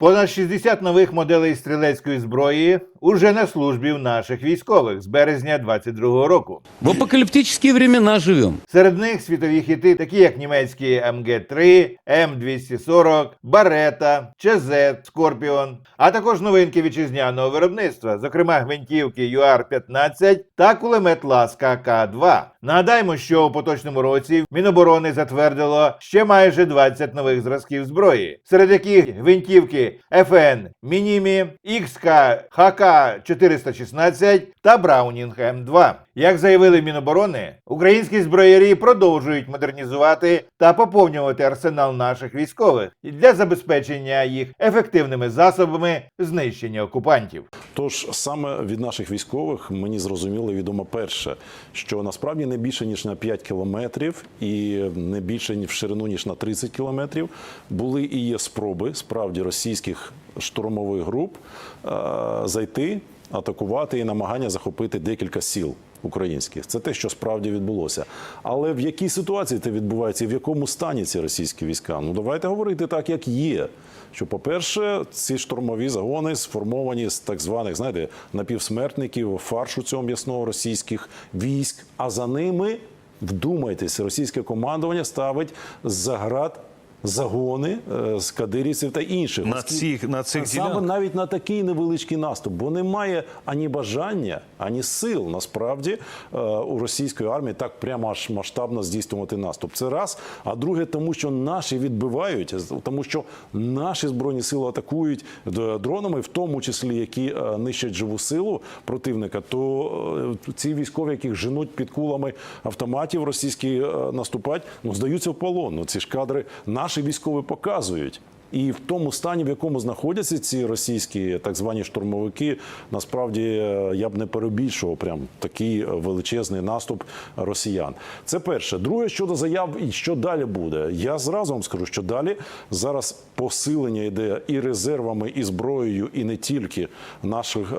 Понад 60 нових моделей стрілецької зброї уже на службі в наших військових з березня 22-го року. В апокалиптические времена живем. Серед них світові хіти, такі як німецькі МГ-3, М240, Барета, ЧЗ, Скорпіон, а також новинки вітчизняного виробництва, зокрема гвинтівки ЮАР-15 та кулемет Ласка К-2. Нагадаємо, що у поточному році Міноборони затвердило ще майже 20 нових зразків зброї, серед яких гвинтівки ФН Мінімі, ХК ХК-416 та Браунінг М2. Як заявили Міноборони, українські зброярі продовжують модернізувати та поповнювати арсенал наших військових для забезпечення їх ефективними засобами знищення окупантів. Тож саме від наших військових мені зрозуміло відомо перше, що насправді не більше ніж на 5 кілометрів і не більше ні в ширину ніж на 30 кілометрів були і є спроби справді російських штурмових груп е, зайти, атакувати і намагання захопити декілька сіл. Українських це те, що справді відбулося. Але в якій ситуації це відбувається і в якому стані ці російські війська? Ну давайте говорити так, як є. Що, по-перше, ці штурмові загони сформовані з так званих, знаєте, напівсмертників, фаршу цього м'ясного російських військ. А за ними, вдумайтесь, російське командування ставить за град загони е, з кадирівців та інших. На цих, на цих Саме навіть на такий невеличкий наступ, бо немає ані бажання, ані сил насправді е, у російської армії так прямо аж масштабно здійснювати наступ. Це раз. А друге, тому що наші відбивають, тому що наші збройні сили атакують дронами, в тому числі які е, нищать живу силу противника. То е, ці військові, яких женуть під кулами автоматів, російські е, наступать, ну здаються в полон. Ну, ці ж кадри наші військові показують. І в тому стані, в якому знаходяться ці російські так звані штурмовики, насправді е, я б не перебільшував прям такий величезний наступ росіян. Це перше. Друге, щодо заяв, і що далі буде. Я зразу вам скажу, що далі зараз посилення йде і резервами, і зброєю, і не тільки наших, е,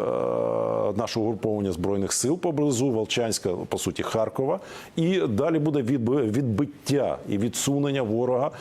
нашого угруповання збройних сил поблизу Волчанська, по суті, Харкова. І далі буде відби- відбиття і відсунення ворога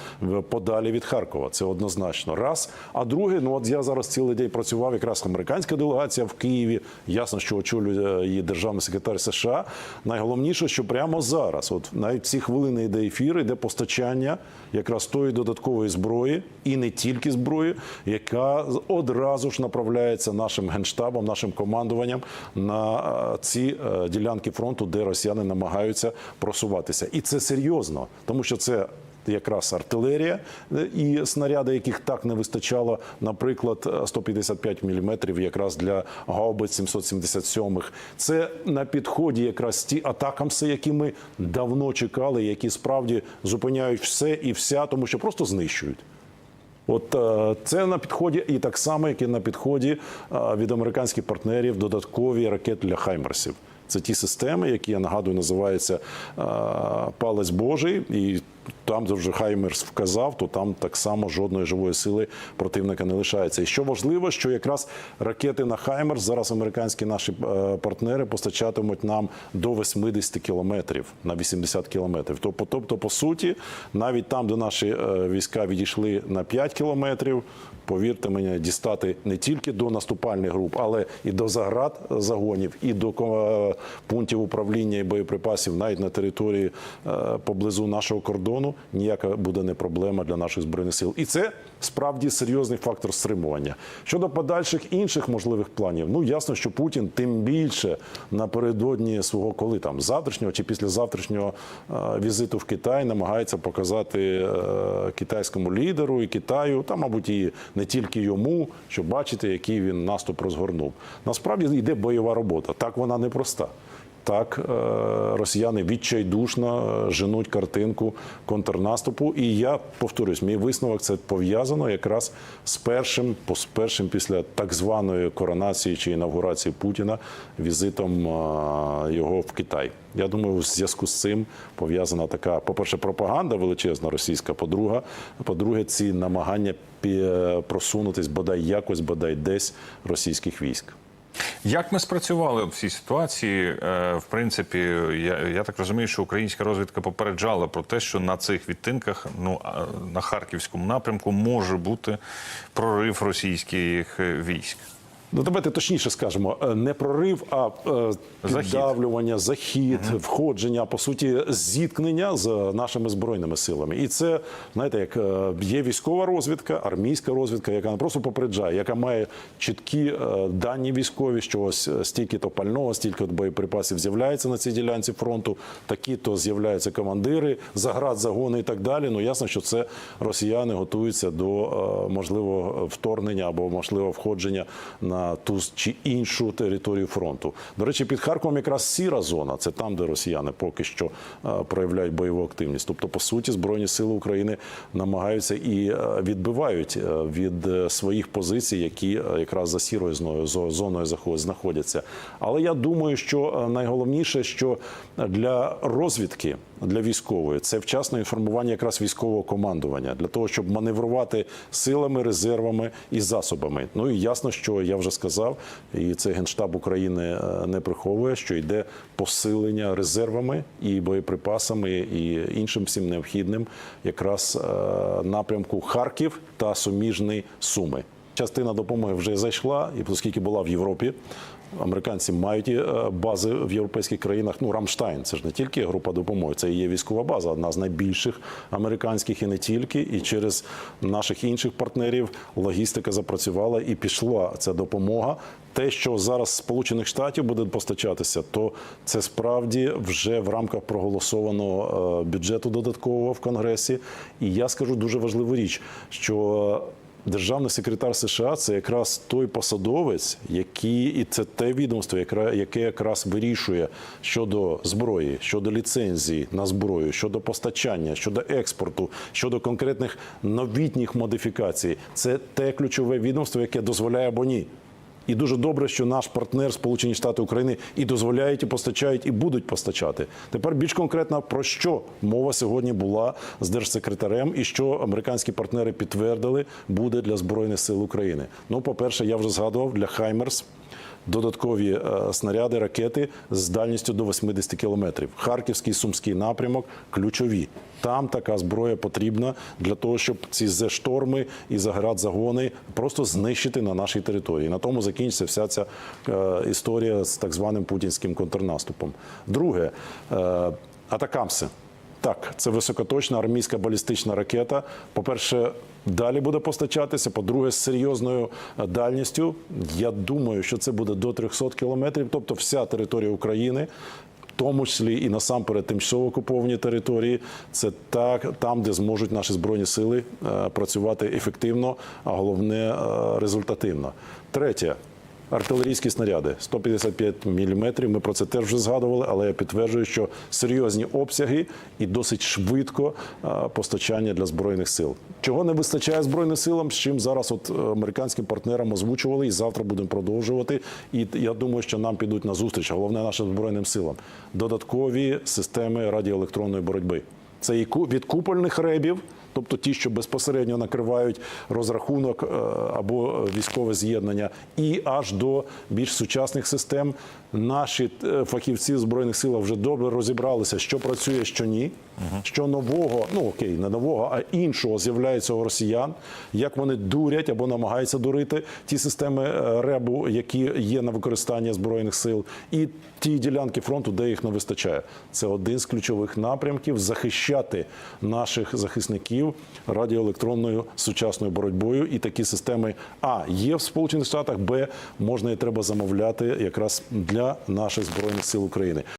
подалі від Харкова. Це однозначно. Раз. А друге, ну от я зараз цілий день працював, якраз американська делегація в Києві. Ясно, що очолює її державний секретар США. Найголовніше, що прямо зараз, от навіть ці хвилини йде ефір, йде постачання якраз тої додаткової зброї, і не тільки зброї, яка одразу ж направляється нашим генштабом, нашим командуванням на е, ці е, ділянки фронту, де росіяни намагаються просуватися. І це серйозно, тому що це. Якраз артилерія е, і снаряди, яких так не вистачало, наприклад, е, 155 мм якраз для гаубиць 777 Це на підході якраз ті атакамси, які ми давно чекали, які справді зупиняють все і вся, тому що просто знищують. От е, це на підході, і так само, як і на підході е, від американських партнерів додаткові ракети для Хаймерсів. Це ті системи, які я нагадую, називаються е, палець Божий, і там, де вже Хаймерс вказав, то там так само жодної живої сили противника не лишається. І що важливо, що якраз ракети на Хаймерс зараз американські наші е, партнери постачатимуть нам до 80 кілометрів на 80 кілометрів. Тобто, по суті, навіть там, де наші е, війська відійшли на 5 кілометрів, повірте мені, дістати не тільки до наступальних груп, але і до заград загонів, і до е, пунктів управління і боєприпасів, навіть на території поблизу нашого кордону, ніяка буде не проблема для наших збройних сил. І це справді серйозний фактор стримування. Щодо подальших інших можливих планів, ну ясно, що Путін тим більше напередодні свого коли там завтрашнього чи післязавтрашнього е, візиту в Китай намагається показати е, китайському лідеру і Китаю, та мабуть і не тільки йому, щоб бачити, який він наступ розгорнув. Насправді йде бойова робота. Так вона непроста. Так, е, росіяни відчайдушно е, женуть картинку контрнаступу. І я повторюсь, мій висновок це пов'язано якраз з першим, з першим після так званої коронації чи інавгурації Путіна візитом е, його в Китай. Я думаю, в зв'язку з цим пов'язана така, по-перше, пропаганда величезна російська, по-друге, по-друге, ці намагання просунутись бодай якось, бодай десь російських військ. Як ми спрацювали в цій ситуації? Е, В принципі, я, я так розумію, що українська розвідка попереджала про те, що на цих відтинках, ну на харківському напрямку, може бути прорив російських військ. Ну, давайте точніше скажемо, е, не прорив, а е, Захід. піддавлювання, захід, входження, по суті, зіткнення з нашими збройними силами. І це, знаєте, як е, є військова розвідка, армійська розвідка, яка не просто попереджає, яка має чіткі дані військові, що ось е, стільки-то пального, стільки боєприпасів з'являється на цій ділянці фронту, такі-то з'являються командири, заград, загони і так далі. Ну ясно, що це росіяни готуються до можливого вторгнення або можливого входження на ту чи іншу територію фронту. До речі, під Харковом якраз сіра зона. Це там, де росіяни поки що е, проявляють бойову активність. Тобто, по суті, збройні сили України намагаються і е, відбивають е, від своїх позицій, які якраз за сірою зоною знаходяться. Але я думаю, що найголовніше, що для розвідки. Для військової це вчасне інформування якраз військового командування для того, щоб маневрувати силами, резервами і засобами. Ну і ясно, що я вже сказав, і це генштаб України е, не приховує, що йде посилення резервами і боєприпасами, і іншим всім необхідним, якраз е, напрямку Харків та суміжний Суми. Частина допомоги вже зайшла, і оскільки була в Європі. Американці мають е, бази в європейських країнах. Ну, Рамштайн це ж не тільки група допомоги, це і є військова база, одна з найбільших американських і не тільки. І через наших інших партнерів логістика запрацювала і пішла ця допомога. Те, що зараз Сполучених Штатів буде постачатися, то це справді вже в рамках проголосованого е, бюджету додаткового в Конгресі. І я скажу дуже важливу річ, що Державний секретар США це якраз той посадовець, який і це те відомство, яке, якраз вирішує щодо зброї, щодо ліцензії на зброю, щодо постачання, щодо експорту, щодо конкретних новітніх модифікацій. Це те ключове відомство, яке дозволяє або ні. І дуже добре, що наш партнер Сполучені Штати України і дозволяють, і постачають, і будуть постачати. Тепер більш конкретно про що мова сьогодні була з держсекретарем, і що американські партнери підтвердили буде для збройних сил України. Ну, по-перше, я вже згадував для Хаймерс. Додаткові е, снаряди, ракети з дальністю до 80 кілометрів. Харківський сумський напрямок ключові. Там така зброя потрібна для того, щоб ці зешторми і заград загони просто знищити на нашій території. На тому закінчиться вся ця е, історія з так званим путінським контрнаступом. Друге, е, атакамси. Так, це високоточна армійська балістична ракета. По-перше, далі буде постачатися. По-друге, з серйозною е, дальністю. Я думаю, що це буде до 300 кілометрів, тобто вся територія України. В тому числі і насамперед тимчасово окуповані території, це так там, де зможуть наші збройні сили е, працювати ефективно, а головне е, результативно. Третє. Артилерійські снаряди 155 мм, Ми про це теж вже згадували, але я підтверджую, що серйозні обсяги і досить швидко е, постачання для збройних сил. Чого не вистачає збройним силам, з чим зараз от е, американським партнерам озвучували, і завтра будемо продовжувати. І я думаю, що нам підуть на зустріч, головне нашим збройним силам. Додаткові системи радіоелектронної боротьби. Це і від купольних ребів, тобто ті, що безпосередньо накривають розрахунок е, або військове з'єднання, і аж до більш сучасних систем. Наші е, фахівці збройних силах вже добре розібралися, що працює, що ні, що нового, ну окей, не нового, а іншого з'являється у росіян, як вони дурять або намагаються дурити ті системи е, ребу, які є на використання збройних сил, і ті ділянки фронту, де їх не вистачає. Це один з ключових напрямків захищати наших захисників радіоелектронною сучасною боротьбою. І такі системи А є в Сполучених Штатах, Б можна і треба замовляти якраз для наших збройних сил України.